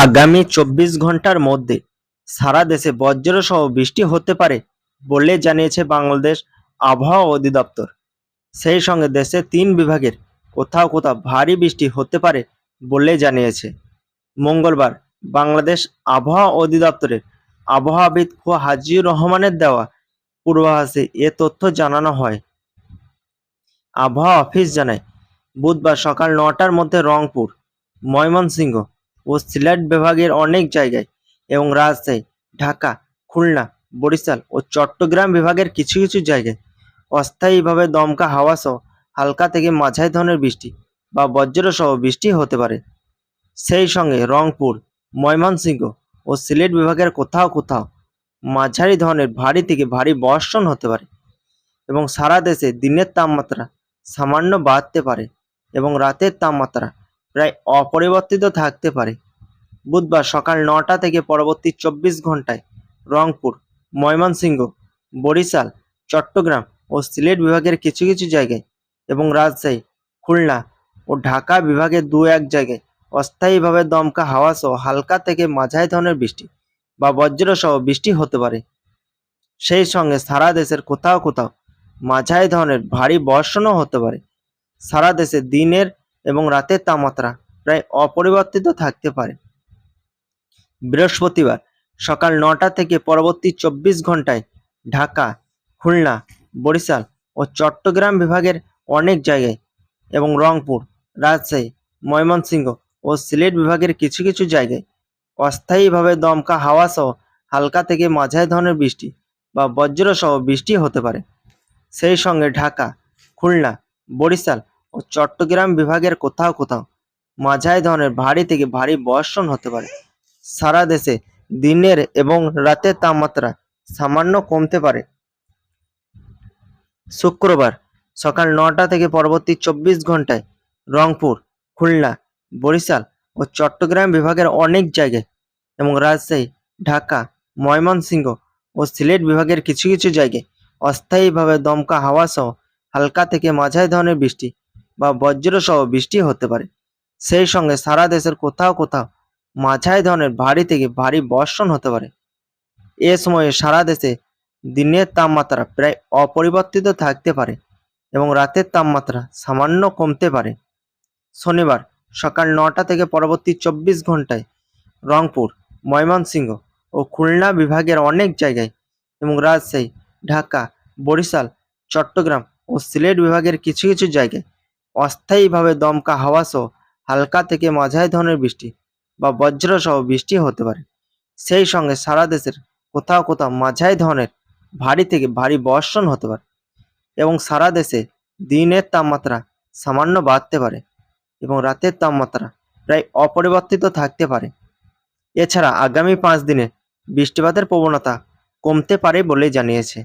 আগামী চব্বিশ ঘণ্টার মধ্যে সারা দেশে বজ্রসহ বৃষ্টি হতে পারে বলে জানিয়েছে বাংলাদেশ আবহাওয়া অধিদপ্তর। সেই সঙ্গে দেশে তিন বিভাগের কোথাও কোথাও ভারী বৃষ্টি হতে পারে বলে জানিয়েছে। মঙ্গলবার বাংলাদেশ আবহাওয়া অধিদপ্তরের আবহাওয়াবিদ খোয়া হাজিউর রহমানের দেওয়া পূর্বাভাসে এ তথ্য জানানো হয়। আবহাওয়া অফিস জানায়, বুধবার সকাল নটার মধ্যে রংপুর, ময়মনসিংহ ও সিলেট বিভাগের অনেক জায়গায় এবং রাজশাহী, ঢাকা, খুলনা, বরিশাল ও চট্টগ্রাম বিভাগের কিছু কিছু জায়গায় অস্থায়ীভাবে দমকা হাওয়া সহ হালকা থেকে মাঝারি ধরনের বৃষ্টি বা বজ্রসহ বৃষ্টি হতে পারে। সেই সঙ্গে রংপুর, ময়মনসিংহ ও সিলেট বিভাগের কোথাও কোথাও মাঝারি ধরনের ভারী থেকে ভারী বর্ষণ হতে পারে এবং সারা দেশে দিনের তাপমাত্রা সামান্য বাড়তে পারে এবং রাতের তাপমাত্রা প্রায় অপরিবর্তিত থাকতে পারে। বুধবার সকাল নটা থেকে পরবর্তী চব্বিশ ঘন্টায় রংপুর, ময়মনসিংহ, বরিশাল, চট্টগ্রাম ও সিলেট বিভাগের কিছু কিছু জায়গায় এবং রাজশাহী, খুলনা ও ঢাকা বিভাগের দু এক জায়গায় অস্থায়ীভাবে দমকা হাওয়া সহ হালকা থেকে মাঝারি ধরনের বৃষ্টি বা বজ্রসহ বৃষ্টি হতে পারে। সেই সঙ্গে সারা দেশের কোথাও কোথাও মাঝারি ধরনের ভারী বর্ষণও হতে পারে। সারা দেশে দিনের এবং রাতের তাপমাত্রা প্রায় অপরিবর্তিত থাকতে পারে। বৃহস্পতিবার সকাল নটা থেকে পরবর্তী চব্বিশ ঘন্টায় ঢাকা, খুলনা, বরিশাল ও চট্টগ্রাম বিভাগের অনেক জায়গায় এবং রংপুর, রাজশাহী, ময়মনসিংহ ও সিলেট বিভাগের কিছু কিছু জায়গায় অস্থায়ীভাবে দমকা হাওয়া সহ হালকা থেকে মাঝারি ধরনের বৃষ্টি বা বজ্রসহ বৃষ্টি হতে পারে। সেই সঙ্গে ঢাকা, খুলনা, বরিশাল ও চট্টগ্রাম বিভাগের কোথাও কোথাও মাঝারি ধরনের ভারী থেকে ভারী বর্ষণ হতে পারে। সারা দেশে দিনের এবং রাতের তাপমাত্রা সামান্য কমতে পারে। শুক্রবার সকাল নটা থেকে পরবর্তী চব্বিশ ঘন্টায় রংপুর, খুলনা, বরিশাল ও চট্টগ্রাম বিভাগের অনেক জায়গায় এবং রাজশাহী, ঢাকা, ময়মনসিংহ ও সিলেট বিভাগের কিছু কিছু জায়গায় অস্থায়ীভাবে দমকা হাওয়া সহ হালকা থেকে মাঝারি ধরনের বৃষ্টি বা বজ্রসহ বৃষ্টি হতে পারে। সেই সঙ্গে সারা দেশের কোথাও কোথাও মাঝারি ধরনের ভারী থেকে ভারী বর্ষণ হতে পারে। এ সময়ে সারা দেশে দিনের তাপমাত্রা প্রায় অপরিবর্তিত থাকতে পারে এবং রাতের তাপমাত্রা সামান্য কমতে পারে। শনিবার সকাল নটা থেকে পরবর্তী চব্বিশ ঘন্টায় রংপুর, ময়মনসিংহ ও খুলনা বিভাগের অনেক জায়গায় এবং রাজশাহী, ঢাকা, বরিশাল, চট্টগ্রাম ও সিলেট বিভাগের কিছু কিছু জায়গায় অস্থায়ীভাবে দমকা হাওয়া সহ হালকা থেকে মাঝারি ধরনের বৃষ্টি বা বজ্রসহ বৃষ্টি হতে পারে। সেই সঙ্গে সারা দেশের কোথাও কোথাও মাঝারি ধরনের ভারী থেকে ভারী বর্ষণ হতে পারে এবং সারা দেশে দিনের তাপমাত্রা সামান্য বাড়তে পারে এবং রাতের তাপমাত্রা প্রায় অপরিবর্তিত থাকতে পারে। এছাড়া আগামী পাঁচ দিনে বৃষ্টিপাতের প্রবণতা কমতে পারে বলে জানিয়েছে।